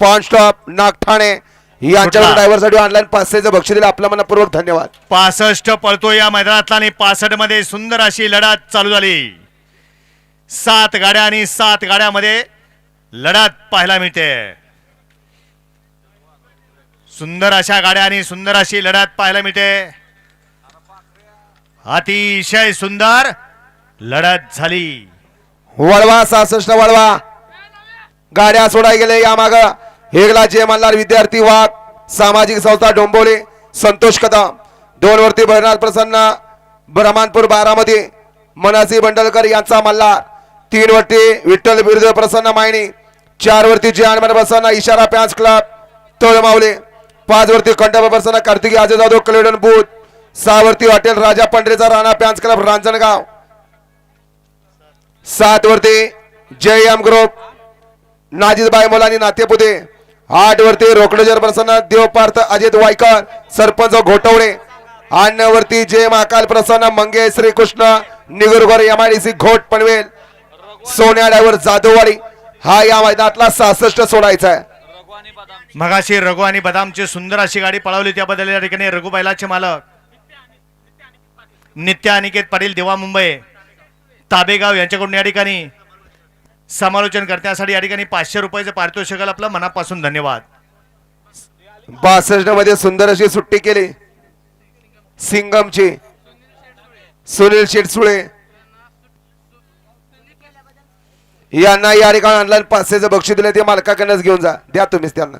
Pawn stop Nagthane कुठला? ड्रायव्हरसाठी online पाचशेचं बक्षीस दिलं. आपल्या मनपूर्वक धन्यवाद. पासष्ट पळतो या मैदानातला आणि पासष्टमध्ये सुंदर अशी लढत चालू झाली. सात गाड्या आणि सात गाड्यामध्ये लढत पाहायला मिळते. सुंदर अशा गाड्या आणि सुंदर अशी लढत पाहायला मिळते. अतिशय सुंदर लढत झाली. वळवा सहासष्ट वळवा. गाड्या सोडाय गेले या माग. हेगला जे मल्हार विद्यार्थी वाघ सामाजिक संस्था डोंबोले संतोष कदम. दोन वरती भरनाथ प्रसन्न ब्रह्मानपूर बारामती मनासी बंडलकर यांचा मल्हार. तीन वरती विठ्ठल बिरुद प्रसन्न मायणी चार वरती जयानमन प्रसन्न इशारा पॅन्स क्लब तळमावले पाच वरती कंडप प्रसन्न कार्तिकी आजय जाधव कलेडन बूथ. सहा वरती हॉटेल राजा पंढरेचा राणा पॅन्स क्लब रांजणगाव. सात वरती जय एम ग्रुप नाजीदबाई मुलानी नातेपुते. आठ वरती रोकडेजर प्रसन्न देवपार्थ अजित वायकर सरपंच घोटवणे. आठ वरती जय महाकाल प्रसन्न मंगे श्रीकृष्ण निगुरगर एमआयडीसी घोट पनवेल. सोन्याड्यावर डायव्हर जाधववाडी हा या मैदानातला सहासष्ट सोडायचा आहे. मगाशी रघु आणि बदामची सुंदर अशी गाडी पळवली त्याबद्दल या ठिकाणी रघु बैलाचे मालक. नित्या अनिकेत पाटील देवा मुंबई. ताबेगाव यांच्याकडून या ठिकाणी समालोचन करण्यासाठी या ठिकाणी पाचशे रुपयाचं पारितोषिकाला आपलं मनापासून धन्यवाद. बासष्टमध्ये सुंदर अशी सुट्टी केली. सिंगमची. सुनील शिरसुळे. यांना या ठिकाणी ऑनलाईन पाचशेचं बक्षीस दिलं. ते मालकाकडनंच घेऊन जा. द्या तुम्हीच त्यांना.